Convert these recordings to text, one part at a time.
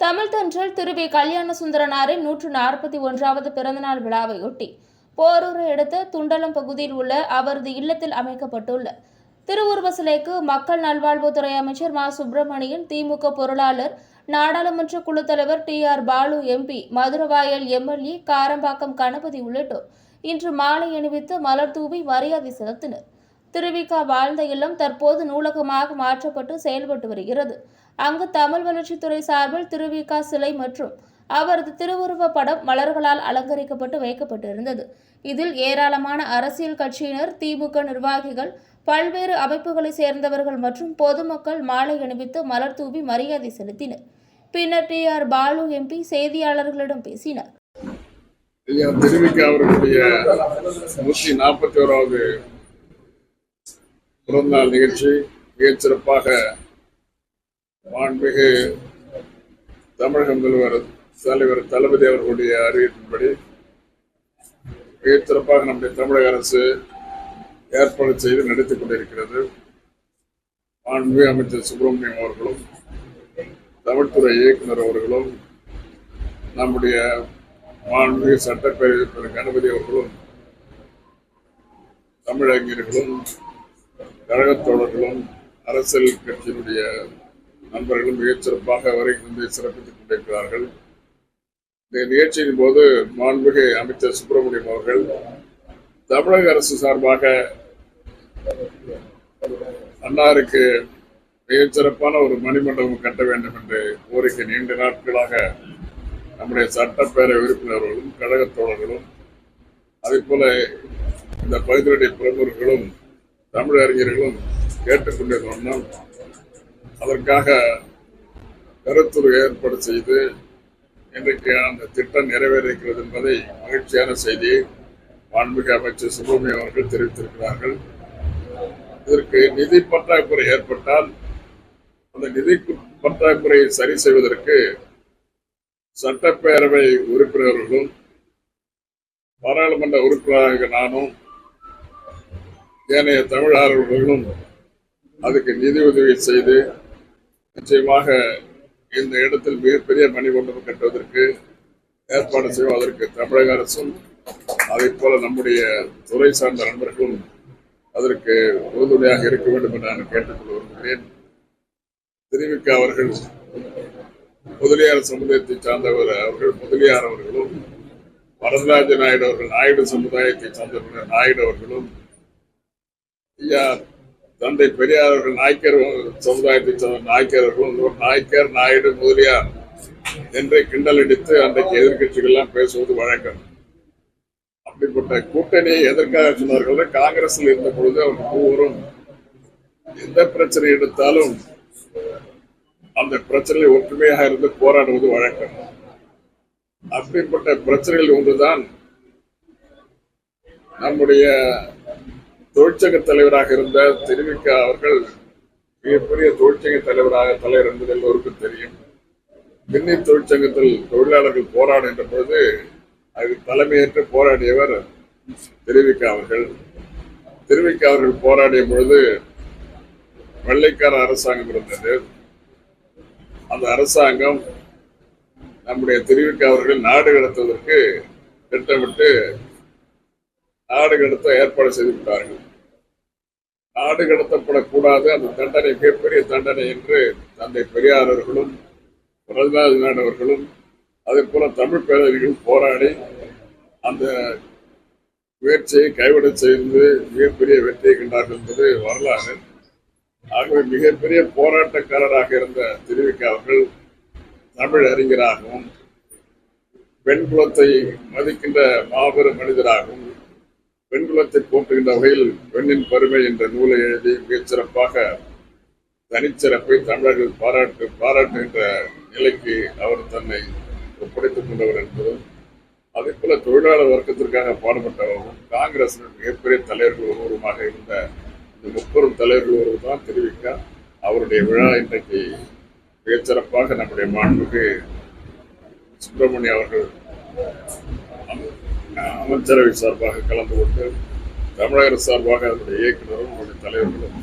We. கல்யாண சுந்தரனாரின் நூற்று நாற்பத்தி ஒன்றாவது பிறந்தநாள் விழாவையொட்டி போரூரை அடுத்த துண்டலம் பகுதியில் உள்ள அவரது இல்லத்தில் அமைக்கப்பட்டுள்ள திருவுருவ சிலைக்கு மக்கள் நல்வாழ்வுத்துறை அமைச்சர் மா. சுப்பிரமணியன் திமுக பொருளாளர் நாடாளுமன்ற குழு தலைவர் T. R. Baalu MP Maduravoyal MLA Karambakkam Ganapathy உள்ளிட்டோர் இன்று மாலை அணிவித்து மலர் தூவி மரியாதை செலுத்தினர். திருவிக வாழ்ந்த இல்லம் தற்போது நூலகமாக மாற்றப்பட்டு செயல்பட்டு வருகிறது. அங்கு தமிழ் வளர்ச்சித்துறை சார்பில் திருவிக சிலை மற்றும் அவரது திருவுருவ படம் மலர்களால் அலங்கரிக்கப்பட்டு வைக்கப்பட்டிருந்தது. இதில் ஏராளமான அரசியல் கட்சியினர் திமுக நிர்வாகிகள் பல்வேறு அமைப்புகளைச் சேர்ந்தவர்கள் மற்றும் பொதுமக்கள் மாலை அணிவித்து மலர் தூவி மரியாதை செலுத்தினர். பின்னர் டி. ஆர். பாலு எம்பி செய்தியாளர்களிடம் பேசினார். திருவிக்க அவர்களுடைய நூற்றி நாற்பத்தி ஓராவது பிறந்தநாள் நிகழ்ச்சி மிகச்சிறப்பாக மாண்புமிகு தமிழக முதல்வர் தலைவர் தளபதி அவர்களுடைய அறிவிப்பின்படி மிகச்சிறப்பாக நம்முடைய தமிழக அரசு ஏற்பாடு செய்து நடத்திக் கொண்டிருக்கிறது. மாண்புமிகு அமைச்சர் சுப்பிரமணியம் அவர்களும் தமிழ்துறை இயக்குனர் அவர்களும் நம்முடைய மாண்புமிகு சட்டப்பேரவை கணபதி அவர்களும் தமிழறிஞர்களும் கழகத் தோழர்களும் அரசியல் கட்சியினுடைய நண்பர்களும் மிகச்சிறப்பாக வரை வருகின்ற சிறப்பித்துக் கொண்டிருக்கிறார்கள். இந்த நிகழ்ச்சியின் போது மாண்புமிகு அமைச்சர் சுப்பிரமணியம் அவர்கள் தமிழக அரசு சார்பாக அன்னாருக்கு மிகச்சிறப்பான ஒரு மணிமண்டபம் கட்ட வேண்டும் என்று கோரிக்கை நீண்ட நாட்களாக நம்முடைய சட்டப்பேரவை உறுப்பினர்களும் கழகத் தோழர்களும் அதே போல இந்த பகுதியுடைய பிரமுகர்களும் தமிழ் அறிஞர்களும் கேட்டுக்கொண்டிருந்தோம் அதற்காக கருத்துரு ஏற்பாடு செய்து இன்றைக்கு அந்த திட்டம் நிறைவேறிருக்கிறது என்பதை மகிழ்ச்சியான செய்தி. மாண்புமிகு அமைச்சர் சுப்பிரமணியம் அவர்கள் தெரிவித்திருக்கிறார்கள். இதற்கு நிதி பற்றாக்குறை ஏற்பட்டால் அந்த நிதி பற்றாக்குறையை சரி செய்வதற்கு சட்டப்பேரவை உறுப்பினர்களும் பாராளுமன்ற உறுப்பினராக நானும் ஏனைய தமிழர்களும் அதுக்கு நிதி உதவி செய்து நிச்சயமாக இந்த இடத்தில் மிகப்பெரிய மணிமண்டபம் கட்டுவதற்கு ஏற்பாடு செய்வதற்கு தமிழக அரசும் அதை போல நம்முடைய துறை சார்ந்த நண்பர்களும் அதற்கு உறுதுணையாக இருக்க வேண்டும் என்று நான் கேட்டுக்கொள்ள விரும்புகிறேன். திருவிக்க அவர்கள் முதலியார் சமுதாயத்தை சார்ந்தவர் அவர்கள் முதலியார் அவர்களும் வரதராஜ நாயுடு அவர்கள் நாயுடு சமுதாயத்தை சார்ந்தவர்கள் நாயுடு அவர்களும் ஐயா தந்தை பெரியார் அவர்கள் நாய்க்கர் சமுதாயத்தை சார்ந்த நாய்க்கர் நாய்க்கர் நாயுடு முதலியார் என்றே கிண்டல் அடித்து அன்றைக்கு எதிர்கட்சிகள் எல்லாம் பேசுவது வழக்கம். அப்படிப்பட்ட கூட்டணியை எதற்காக சொன்னார்கள் காங்கிரஸில் இருந்த பொழுது அவர் மூவரும் எந்த பிரச்சனை எடுத்தாலும் அந்த பிரச்சனையில் ஒற்றுமையாக இருந்து போராடுவது வழக்கம். அப்படிப்பட்ட பிரச்சனைகள் ஒன்றுதான் நம்முடைய தொழிற்சங்க தலைவராக இருந்த திருவிக்க அவர்கள் மிகப்பெரிய தொழிற்சங்க தலைவராக தலைவர் என்பது எல்லோருக்கும் தெரியும். மின்னி தொழிற்சங்கத்தில் தொழிலாளர்கள் போராடுகின்ற பொழுது அதுக்கு தலைமையேற்று போராடியவர் தெரிவிக்க அவர்கள். தெரிவிக்க அவர்கள் போராடிய பொழுது வெள்ளைக்கார அரசாங்கம் இருந்தது. அந்த அரசாங்கம் நம்முடைய தெரிவிக்க அவர்கள் நாடு கடத்துவதற்கு திட்டமிட்டு நாடு கடத்த ஏற்பாடு செய்து விட்டார்கள் நாடு கடத்தப்படக்கூடாது. அந்த தண்டனை மிகப்பெரிய தண்டனை என்று தந்தை பெரியார் அவர்களும் வரதராஜ அவர்களும் அதே போல தமிழ் பேரறிஞர்கள் போராடி அந்த முயற்சியை கைவிட செய்து மிகப்பெரிய வெற்றியை கண்டார்கள் என்பது வரலாறு. ஆகவே மிகப்பெரிய போராட்டக்காரராக இருந்த திருவிக்க அவர்கள் தமிழ் அறிஞராகவும் பெண் குலத்தை மதிக்கின்ற மாபெரும் மனிதராகவும் பெண்குலத்தை போற்றுகின்ற வகையில் பெண்ணின் பெருமை என்ற நூலை எழுதி மிகச் சிறப்பாக தனிச்சிறப்பை தமிழர்கள் பாராட்டு பாராட்டுகின்ற நிலைக்கு அவர் தன்னை ஒப்படைத்துக் கொண்டவர் என்பதும் அதே போல தொழிலாளர் வர்க்கத்திற்காக பாடுபட்டவரும் காங்கிரசின் மிகப்பெரிய தலைவர்கள் ஒருவருமாக இருந்த இந்த முப்பெரும் தலைவர்கள் ஒருவர் தான் தெரிவிக்க அவருடைய விழா இன்றைக்கு மிகச்சிறப்பாக நம்முடைய மாண்புக்கு சுப்பிரமணிய அவர்கள் அமைச்சரவை சார்பாக கலந்து கொண்டு தமிழக அரசு சார்பாக அதனுடைய இயக்குநரும் அவருடைய தலைவர்களும்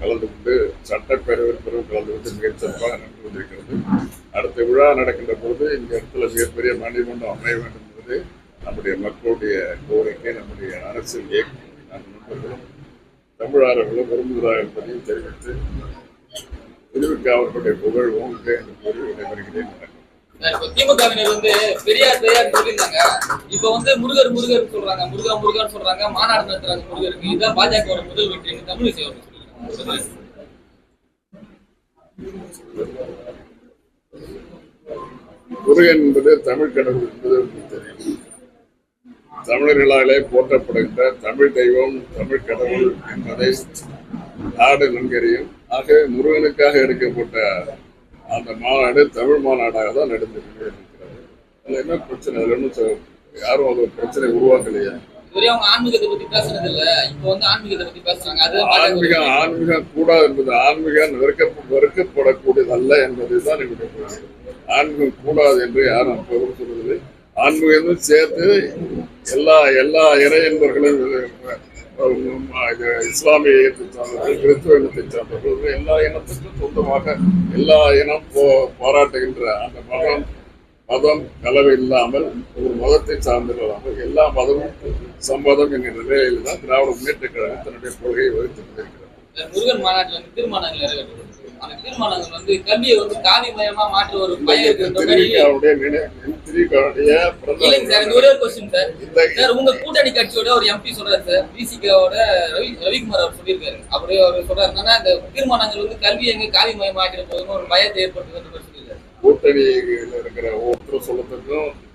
கலந்து கொண்டு சட்டப்பேரவை பெரும் கலந்து கொண்டு மிகச் சிறப்பாக நடந்து கொண்டிருக்கிறது. அடுத்த விழா நடக்கின்ற பொழுது இந்த இடத்துல மிகப்பெரிய மணிமண்டபம் அமைய வேண்டும் என்பது நம்முடைய மக்களுடைய கோரிக்கை நம்முடைய அரசியல் இயக்கம் நண்பர்களும் தமிழர்களும் விரும்புகிறார்கள் என்பதையும் தெரிவித்து திருவிக்கா அவர்களுடைய புகழ் ஓங்கு என்று கூறி விடைபெறுகிறேன். திமுகவினர் வந்து பெரியார் பெரியார் சொல்லியிருந்தாங்க. இப்ப வந்து முருகர் முருகர் சொல்றாங்க. முருகா முருகன் சொல்றாங்க. மாநாடு நடத்துறாங்க முருகருக்கு. இதுதான் பாஜக முதல் வெற்றி தமிழிசை அவர்கள் முருகன் என்பது தமிழ் கடவுள். என்பது தெரியும் தமிழர்களாலே போற்றப்படுகின்ற தமிழ் தெய்வம் தமிழ் கடவுள் என்பதை நாடு நன்கறியும். ஆக முருகனுக்காக எடுக்கப்பட்ட அந்த மாநாடு தமிழ் மாநாடாக தான் நடந்து கொண்டிருக்கிறது. அதுல என்ன பிரச்சனை? அதுல ஒன்றும் யாரும் அது ஒரு பிரச்சனை உருவாக்கலையா? ஆன்மீகத்தை பத்தி பேசுனது இல்ல இப்ப வந்து ஆன்மீகத்தை பத்தி பேசுறாங்க. அது பாஜக ஆன்மீகம் ஆன்மீகம் கூடாது என்பது ஆன்மீகம் வெறுக்க வெறுக்கப்படக்கூடியதல்ல என்பதுதான் என்னுடைய கொள்கை. ஆன்மீகம் கூடாது என்று யாரும் அப்போதும் சொல்வதில்லை ஆன்மீகமும் சேர்த்து எல்லா எல்லா இறை என்பர்களும் இஸ்லாமிய இனத்தை சார்ந்தவர்கள் கிறிஸ்துவ இனத்தை சார்ந்தவர்கள் எல்லா இனத்துக்கும் சொந்தமாக எல்லா இனம் போ பாராட்டுகின்ற அந்த மதம் மதம் கலவை இல்லாமல் ஒரு மதத்தை சார்ந்தில்லாமல் எல்லா மதமும் சம்மதம் என்கிற நிலையில் தான் திராவிட முன்னேற்ற கழகம் தன்னுடைய கொள்கையை வகுத்துக் கொண்டிருக்கிறது. முருகன் மாநாட்டுல வந்து தீர்மானங்கள் நிறைவேற்றப்படும் அந்த தீர்மானங்கள் வந்து கல்வியை வந்து காவிமயமா மாற்ற ஒரு இல்லைங்க சார் இந்த ஒரே ஒரு கொஸ்டின் சார். இந்த சார் உங்க கூட்டணி கட்சியோட ஒரு எம்பி சொல்றாரு சார். பிசிகாவோட ரவி ரவிக்குமார் அவர் சொல்லியிருக்காரு. அப்படியே அவர் சொல்றாரு என்னன்னா இந்த தீர்மானங்கள் வந்து கல்வி எங்க காவிமயமாக்கிற போதுன்னு ஒரு பயத்தை ஏற்படுத்துதுன்னு சொல்லியிருக்காரு. கூட்டணியில் இருக்கிற ஒருத்தர் சொல்லத்துக்கும்